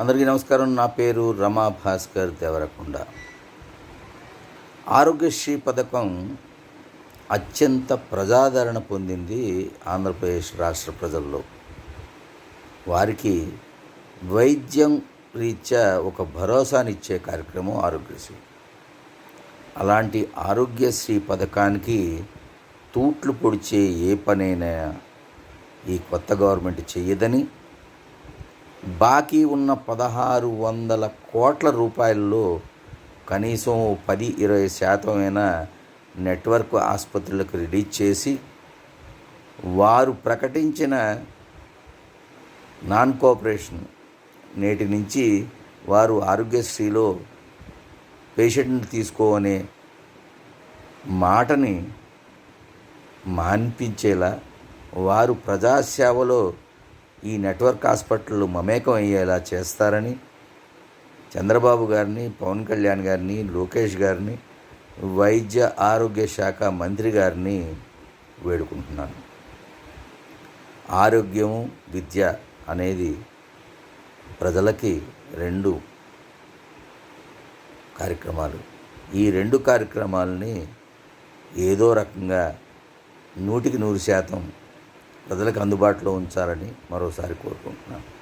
అందరికీ నమస్కారం. నా పేరు రమా భాస్కర్ దేవరకొండ. ఆరోగ్యశ్రీ పథకం అత్యంత ప్రజాదరణ పొందింది ఆంధ్రప్రదేశ్ రాష్ట్ర ప్రజల్లో. వారికి వైద్యం రీత్యా ఒక భరోసానిచ్చే కార్యక్రమం ఆరోగ్యశ్రీ. అలాంటి ఆరోగ్యశ్రీ పథకానికి తూట్లు పొడిచే ఏ పనైనా ఈ కొత్త గవర్నమెంట్ చేయదని బాకీ ఉన్న పదహారు వందల కోట్ల రూపాయల్లో కనీసం పది ఇరవై శాతమైనా నెట్వర్క్ ఆసుపత్రులకు రిలీజ్ చేసి వారు ప్రకటించిన నాన్ కోఆపరేషన్ నేటి నుంచి వారు ఆరోగ్యశ్రీలో పేషెంట్ని తీసుకోనే మాటని మాన్పించేలా వారు ప్రజాసేవలో ఈ నెట్వర్క్ హాస్పిటల్ మమేకం అయ్యేలా చేస్తారని చంద్రబాబు గారిని పవన్ కళ్యాణ్ గారిని లోకేష్ గారిని వైద్య ఆరోగ్య శాఖ మంత్రి గారిని వేడుకుంటున్నాను. ఆరోగ్యము విద్య అనేది ప్రజలకి రెండు కార్యక్రమాలు. ఈ రెండు కార్యక్రమాలని ఏదో రకంగా నూటికి నూరు శాతం ప్రజలకు అందుబాటులో ఉంచాలని మరోసారి కోరుకుంటున్నాను.